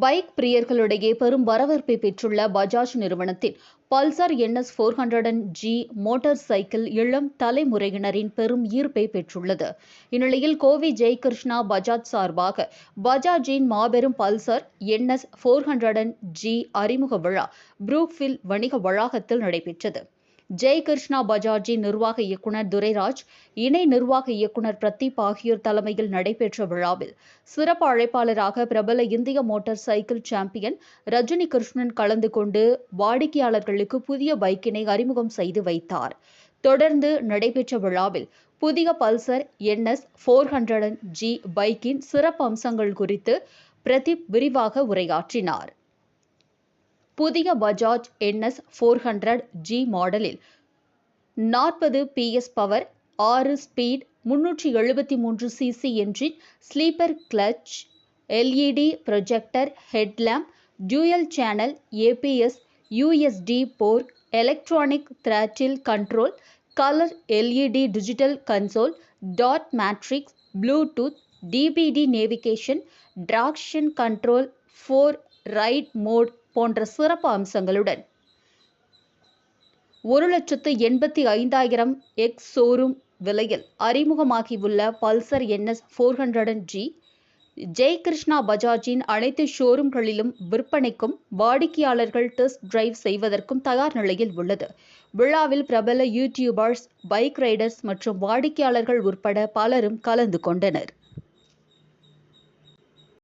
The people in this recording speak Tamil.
பைக் பிரியர்களிடையே பெரும் வரவேற்பை பெற்றுள்ள பஜாஜ் நிறுவனத்தின் Pulsar NS four hundred and G motor cycle இளம் தலைமுறையினரின் பெரும் ஈர்ப்பை பெற்றுள்ளது. இந்நிலையில் கோவி ஜெயகிருஷ்ணா பஜாஜ் சார்பாக பஜாஜின் மாபெரும் Pulsar NS four hundred and G அறிமுக விழா புரூக்ஃபில் வணிக வளாகத்தில் நடைபெற்றது. ஜெய் கிருஷ்ணா பஜாஜி நிர்வாக இயக்குனர் துரைராஜ் இணை நிர்வாக இயக்குனர் பிரதீப் ஆகியோர் தலைமையில் நடைபெற்ற விழாவில் சிறப்பு அழைப்பாளராக பிரபல இந்திய motor cycle champion Rajini Krishnan கலந்து கொண்டு வாடிக்கையாளர்களுக்கு புதிய பைக்கினை அறிமுகம் செய்து வைத்தார். தொடர்ந்து நடைபெற்ற விழாவில் புதிய Pulsar NS four hundred G பைக்கின் சிறப்பு அம்சங்கள் குறித்து பிரதீப் விரிவாக உரையாற்றினார். புதிய Bajaj NS four hundred G மாடலில் நாற்பது பிஎஸ் பவர் ஆறு ஸ்பீட் முன்னூற்றி எழுபத்தி மூன்று CC engine slipper clutch LED projector headlamp dual channel ABS USD fork electronic throttle control colour LED digital console dot matrix Bluetooth TBT navigation traction control four ride mode போன்ற சிறப்பு அம்சங்களுடன். ஒரு லட்சத்து எண்பத்தி ஐந்தாயிரம் எக்ஸ் ஷோரூம் விலையில் அறிமுகமாகியுள்ள Pulsar NS four hundred G Jai Krishna பஜாஜின் அனைத்து ஷோரூம்களிலும் விற்பனைக்கும் வாடிக்கையாளர்கள் டெஸ்ட் டிரைவ் செய்வதற்கும் தயார் நிலையில் உள்ளது. விழாவில் பிரபல யூடியூபர்ஸ் பைக் ரைடர்ஸ் மற்றும் வாடிக்கையாளர்கள் உட்பட பலரும் கலந்து கொண்டனர்.